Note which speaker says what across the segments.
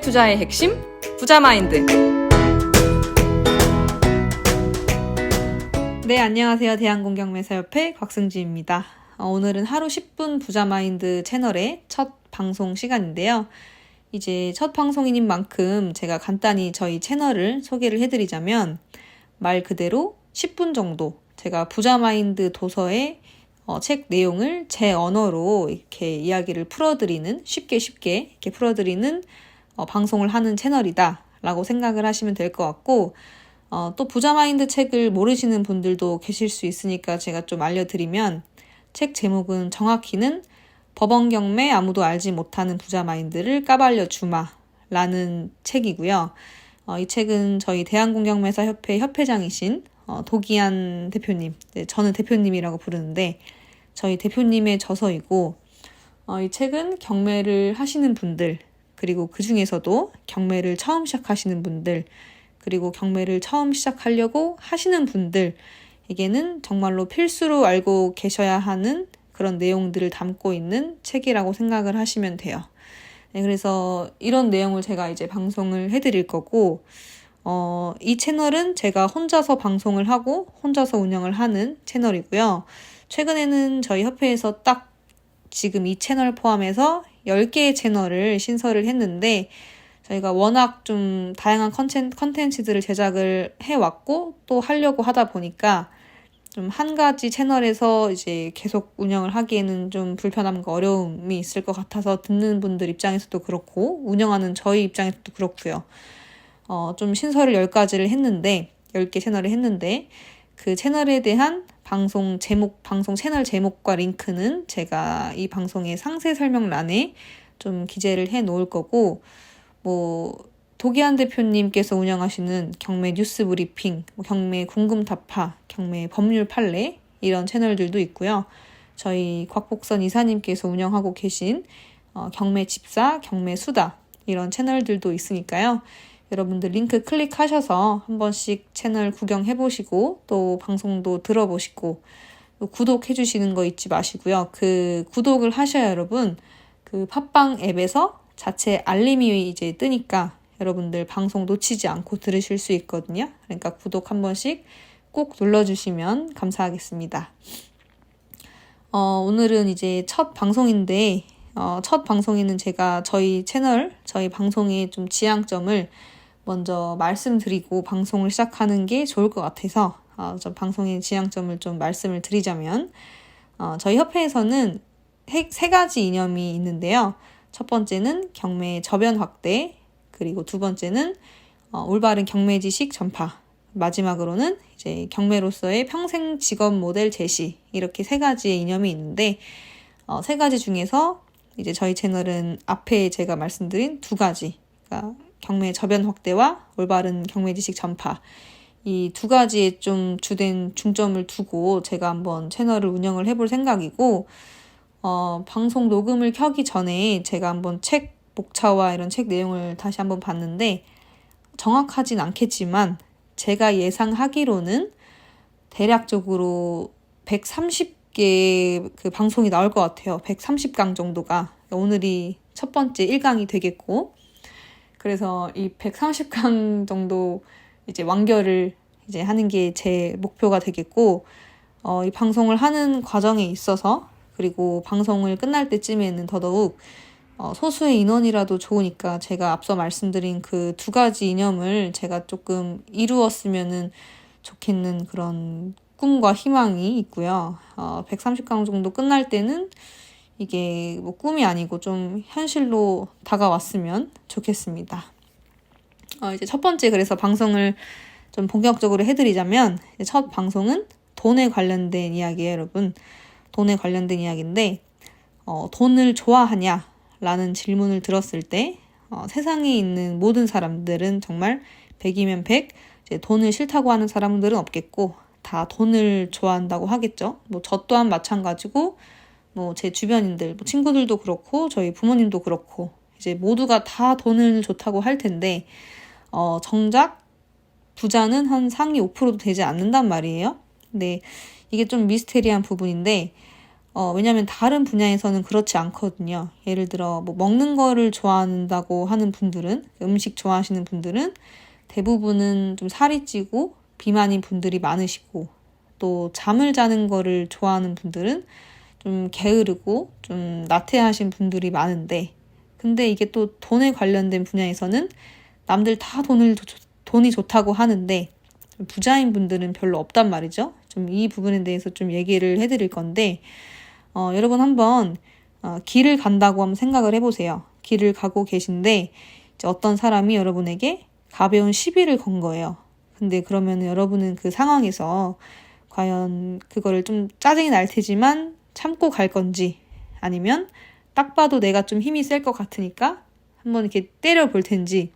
Speaker 1: 투자의 핵심 부자 마인드.
Speaker 2: 네, 안녕하세요. 대한공경매사협회 곽승지입니다. 어, 오늘은 하루 10분 부자 마인드 채널의 첫 방송 시간인데요. 이제 첫 방송인 만큼 제가 간단히 저희 채널을 소개를 해드리자면 말 그대로 10분 정도 제가 부자 마인드 도서의 어, 책 내용을 제 언어로 이렇게 이야기를 풀어드리는 쉽게 쉽게 이렇게 풀어드리는 어, 방송을 하는 채널이다 라고 생각을 하시면 될 것 같고 어, 또 부자 마인드 책을 모르시는 분들도 계실 수 있으니까 제가 좀 알려드리면 책 제목은 정확히는 법원 경매 아무도 알지 못하는 부자 마인드를 까발려 주마라는 책이고요. 어, 이 책은 저희 대한공경매사협회 협회장이신 어, 도기안 대표님, 네, 저는 대표님이라고 부르는데 저희 대표님의 저서이고 어, 이 책은 경매를 하시는 분들 그리고 그 중에서도 경매를 처음 시작하시는 분들 그리고 경매를 처음 시작하려고 하시는 분들에게는 정말로 필수로 알고 계셔야 하는 그런 내용들을 담고 있는 책이라고 생각을 하시면 돼요. 네, 그래서 이런 내용을 제가 이제 방송을 해드릴 거고, 어, 이 채널은 제가 혼자서 방송을 하고 혼자서 운영을 하는 채널이고요. 최근에는 저희 협회에서 딱 지금 이 채널 포함해서 10개의 채널을 신설을 했는데, 저희가 워낙 좀 다양한 컨텐, 컨텐츠들을 제작을 해왔고, 또 하려고 하다 보니까, 좀 한 가지 채널에서 이제 계속 운영을 하기에는 좀 불편함과 어려움이 있을 것 같아서 듣는 분들 입장에서도 그렇고, 운영하는 저희 입장에서도 그렇고요. 어, 좀 신설을 10가지를 했는데, 10개 채널을 했는데, 그 채널에 대한 방송 제목, 방송 채널 제목과 링크는 제가 이 방송의 상세 설명란에 좀 기재를 해 놓을 거고, 뭐, 도기한 대표님께서 운영하시는 경매 뉴스 브리핑, 뭐 경매 궁금타파, 경매 법률 판례, 이런 채널들도 있고요. 저희 곽복선 이사님께서 운영하고 계신 어, 경매 집사, 경매 수다, 이런 채널들도 있으니까요. 여러분들 링크 클릭하셔서 한 번씩 채널 구경해 보시고 또 방송도 들어보시고 또 구독해 주시는 거 잊지 마시고요. 그 구독을 하셔야 여러분 그 팟빵 앱에서 자체 알림이 이제 뜨니까 여러분들 방송 놓치지 않고 들으실 수 있거든요. 그러니까 구독 한 번씩 꼭 눌러주시면 감사하겠습니다. 어, 오늘은 이제 첫 방송인데, 어, 첫 방송에는 제가 저희 채널, 저희 방송의 좀 지향점을 먼저 말씀드리고 방송을 시작하는 게 좋을 것 같아서, 어, 저 방송의 지향점을 좀 말씀을 드리자면, 어, 저희 협회에서는 세, 세 가지 이념이 있는데요. 첫 번째는 경매 저변 확대, 그리고 두 번째는 어, 올바른 경매 지식 전파, 마지막으로는 이제 경매로서의 평생 직업 모델 제시 이렇게 세 가지의 이념이 있는데 어, 세 가지 중에서 이제 저희 채널은 앞에 제가 말씀드린 두 가지, 그러니까 경매 저변 확대와 올바른 경매 지식 전파 이 두 가지에 좀 주된 중점을 두고 제가 한번 채널을 운영을 해볼 생각이고 어, 방송 녹음을 켜기 전에 제가 한번 책 목차와 이런 책 내용을 다시 한번 봤는데 정확하진 않겠지만 제가 예상하기로는 대략적으로 130개 그 방송이 나올 것 같아요. 130강 정도가. 오늘이 첫 번째 1강이 되겠고. 그래서 이 130강 정도 이제 완결을 이제 하는 게 제 목표가 되겠고, 어, 이 방송을 하는 과정에 있어서, 그리고 방송을 끝날 때쯤에는 더더욱 어, 소수의 인원이라도 좋으니까 제가 앞서 말씀드린 그 두 가지 이념을 제가 조금 이루었으면은 좋겠는 그런 꿈과 희망이 있고요. 어, 130강 정도 끝날 때는 이게 뭐 꿈이 아니고 좀 현실로 다가왔으면 좋겠습니다. 어, 이제 첫 번째 그래서 방송을 좀 본격적으로 해드리자면 첫 방송은 돈에 관련된 이야기예요, 여러분. 돈에 관련된 이야기인데 어, 돈을 좋아하냐? 라는 질문을 들었을 때 어, 세상에 있는 모든 사람들은 정말 100이면 100, 이제 돈을 싫다고 하는 사람들은 없겠고 다 돈을 좋아한다고 하겠죠. 뭐 저 또한 마찬가지고 뭐 제 주변인들, 뭐 친구들도 그렇고 저희 부모님도 그렇고 이제 모두가 다 돈을 좋다고 할 텐데 어, 정작 부자는 한 상위 5%도 되지 않는단 말이에요. 근데 이게 좀 미스테리한 부분인데 어, 왜냐면 다른 분야에서는 그렇지 않거든요. 예를 들어, 뭐, 먹는 거를 좋아한다고 하는 분들은, 음식 좋아하시는 분들은 대부분은 좀 살이 찌고 비만인 분들이 많으시고, 또 잠을 자는 거를 좋아하는 분들은 좀 게으르고 좀 나태하신 분들이 많은데, 근데 이게 또 돈에 관련된 분야에서는 남들 다 돈을, 돈이 좋다고 하는데, 부자인 분들은 별로 없단 말이죠. 좀 이 부분에 대해서 좀 얘기를 해드릴 건데, 어, 여러분 한번 어, 길을 간다고 한번 생각을 해보세요. 길을 가고 계신데 어떤 사람이 여러분에게 가벼운 시비를 건 거예요. 근데 그러면 여러분은 그 상황에서 과연 그거를 좀 짜증이 날 테지만 참고 갈 건지 아니면 딱 봐도 내가 좀 힘이 셀 것 같으니까 한번 이렇게 때려 볼 텐지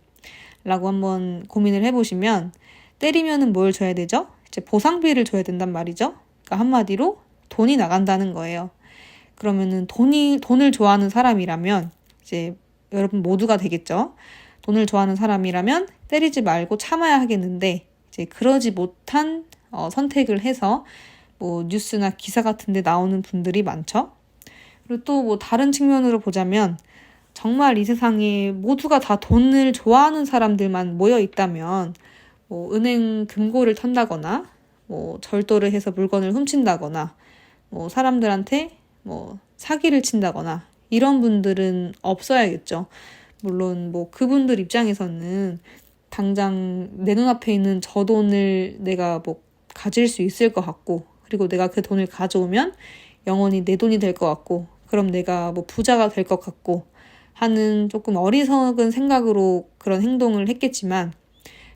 Speaker 2: 라고 한번 고민을 해보시면 때리면은 뭘 줘야 되죠? 이제 보상비를 줘야 된단 말이죠. 그러니까 한마디로 돈이 나간다는 거예요. 그러면은 돈이 돈을 좋아하는 사람이라면 이제 여러분 모두가 되겠죠. 돈을 좋아하는 사람이라면 때리지 말고 참아야 하겠는데 이제 그러지 못한 어, 선택을 해서 뭐 뉴스나 기사 같은 데 나오는 분들이 많죠. 그리고 또 뭐 다른 측면으로 보자면 정말 이 세상에 모두가 다 돈을 좋아하는 사람들만 모여 있다면 뭐 은행 금고를 턴다거나 뭐 절도를 해서 물건을 훔친다거나 뭐 사람들한테 뭐 사기를 친다거나 이런 분들은 없어야겠죠. 물론 뭐 그분들 입장에서는 당장 내 눈앞에 있는 저 돈을 내가 뭐 가질 수 있을 것 같고 그리고 내가 그 돈을 가져오면 영원히 내 돈이 될 것 같고 그럼 내가 뭐 부자가 될 것 같고 하는 조금 어리석은 생각으로 그런 행동을 했겠지만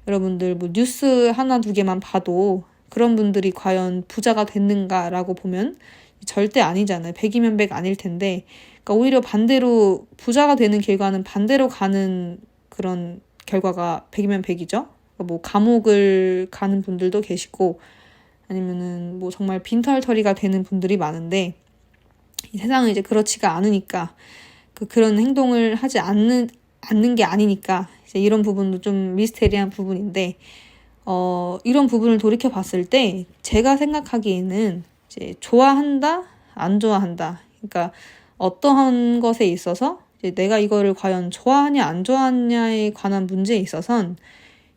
Speaker 2: 여러분들 뭐 뉴스 하나 두 개만 봐도 그런 분들이 과연 부자가 됐는가라고 보면 절대 아니잖아요. 100이면 100 아닐 텐데. 그러니까 오히려 반대로 부자가 되는 결과는 반대로 가는 그런 결과가 100이면 100이죠. 그러니까 뭐 감옥을 가는 분들도 계시고 아니면은 뭐 정말 빈털터리가 되는 분들이 많은데 이 세상은 이제 그렇지가 않으니까 그 그런 행동을 하지 않는 않는 게 아니니까 이제 이런 부분도 좀 미스테리한 부분인데 어 이런 부분을 돌이켜 봤을 때 제가 생각하기에는 이제 좋아한다, 안 좋아한다. 그러니까 어떠한 것에 있어서 이제 내가 이거를 과연 좋아하냐, 안 좋아하냐에 관한 문제에 있어선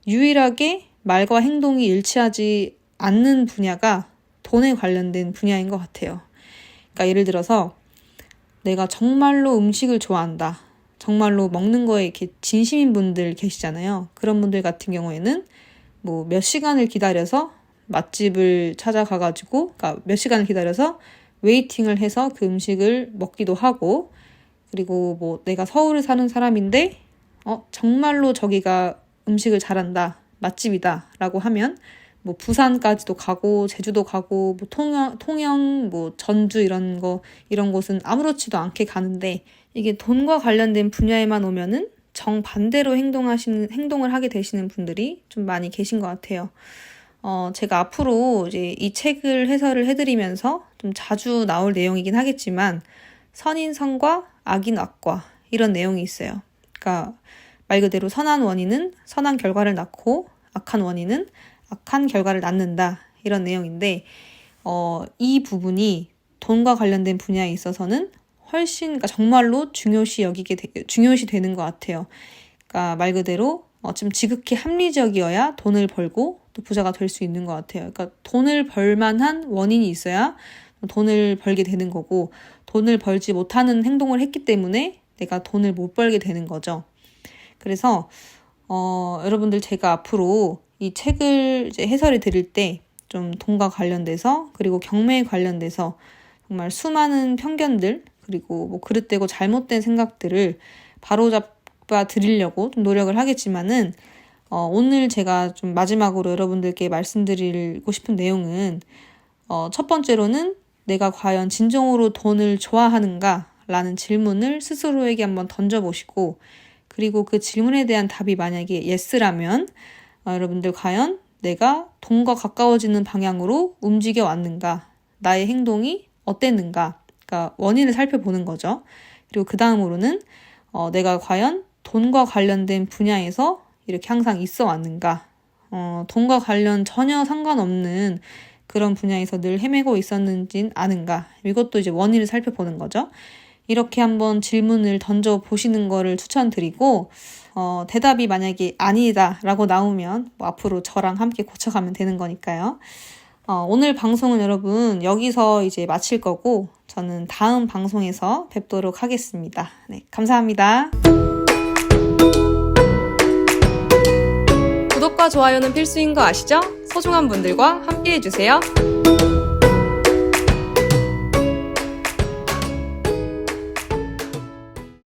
Speaker 2: 유일하게 말과 행동이 일치하지 않는 분야가 돈에 관련된 분야인 것 같아요. 그러니까 예를 들어서 내가 정말로 음식을 좋아한다. 정말로 먹는 거에 이렇게 진심인 분들 계시잖아요. 그런 분들 같은 경우에는 뭐 몇 시간을 기다려서 맛집을 찾아가가지고, 그러니까 몇 시간을 기다려서 웨이팅을 해서 그 음식을 먹기도 하고, 그리고 뭐 내가 서울에 사는 사람인데, 어, 정말로 저기가 음식을 잘한다, 맛집이다, 라고 하면, 뭐 부산까지도 가고, 제주도 가고, 뭐 통영, 통영, 뭐 전주 이런 거, 이런 곳은 아무렇지도 않게 가는데, 이게 돈과 관련된 분야에만 오면은 정반대로 행동하시는, 행동을 하게 되시는 분들이 좀 많이 계신 것 같아요. 어, 제가 앞으로 이제 이 책을 해설을 해드리면서 좀 자주 나올 내용이긴 하겠지만, 선인 선과 악인 악과 이런 내용이 있어요. 그러니까 말 그대로 선한 원인은 선한 결과를 낳고, 악한 원인은 악한 결과를 낳는다. 이런 내용인데, 어, 이 부분이 돈과 관련된 분야에 있어서는 훨씬, 그러니까 정말로 중요시 여기게, 되, 중요시 되는 것 같아요. 그러니까 말 그대로 어, 좀 지극히 합리적이어야 돈을 벌고 또 부자가 될 수 있는 것 같아요. 그러니까 돈을 벌 만한 원인이 있어야 돈을 벌게 되는 거고 돈을 벌지 못하는 행동을 했기 때문에 내가 돈을 못 벌게 되는 거죠. 그래서 어, 여러분들 제가 앞으로 이 책을 이제 해설해 드릴 때 좀 돈과 관련돼서 그리고 경매에 관련돼서 정말 수많은 편견들 그리고 뭐 그릇되고 잘못된 생각들을 바로잡아 드리려고 좀 노력을 하겠지만은 어, 오늘 제가 좀 마지막으로 여러분들께 말씀드리고 싶은 내용은 어, 첫 번째로는 내가 과연 진정으로 돈을 좋아하는가? 라는 질문을 스스로에게 한번 던져보시고 그리고 그 질문에 대한 답이 만약에 yes라면 어, 여러분들 과연 내가 돈과 가까워지는 방향으로 움직여 왔는가? 나의 행동이 어땠는가? 그러니까 원인을 살펴보는 거죠. 그리고 그 다음으로는 어, 내가 과연 돈과 관련된 분야에서 이렇게 항상 있어 왔는가? 어, 돈과 관련 전혀 상관없는 그런 분야에서 늘 헤매고 있었는진 아는가. 이것도 이제 원인을 살펴보는 거죠. 이렇게 한번 질문을 던져 보시는 거를 추천드리고, 어, 대답이 만약에 아니다라고 나오면 뭐 앞으로 저랑 함께 고쳐가면 되는 거니까요. 어, 오늘 방송은 여러분 여기서 이제 마칠 거고, 저는 다음 방송에서 뵙도록 하겠습니다. 네, 감사합니다.
Speaker 1: 구독과 좋아요는 필수인 거 아시죠? 소중한 분들과 함께 해주세요.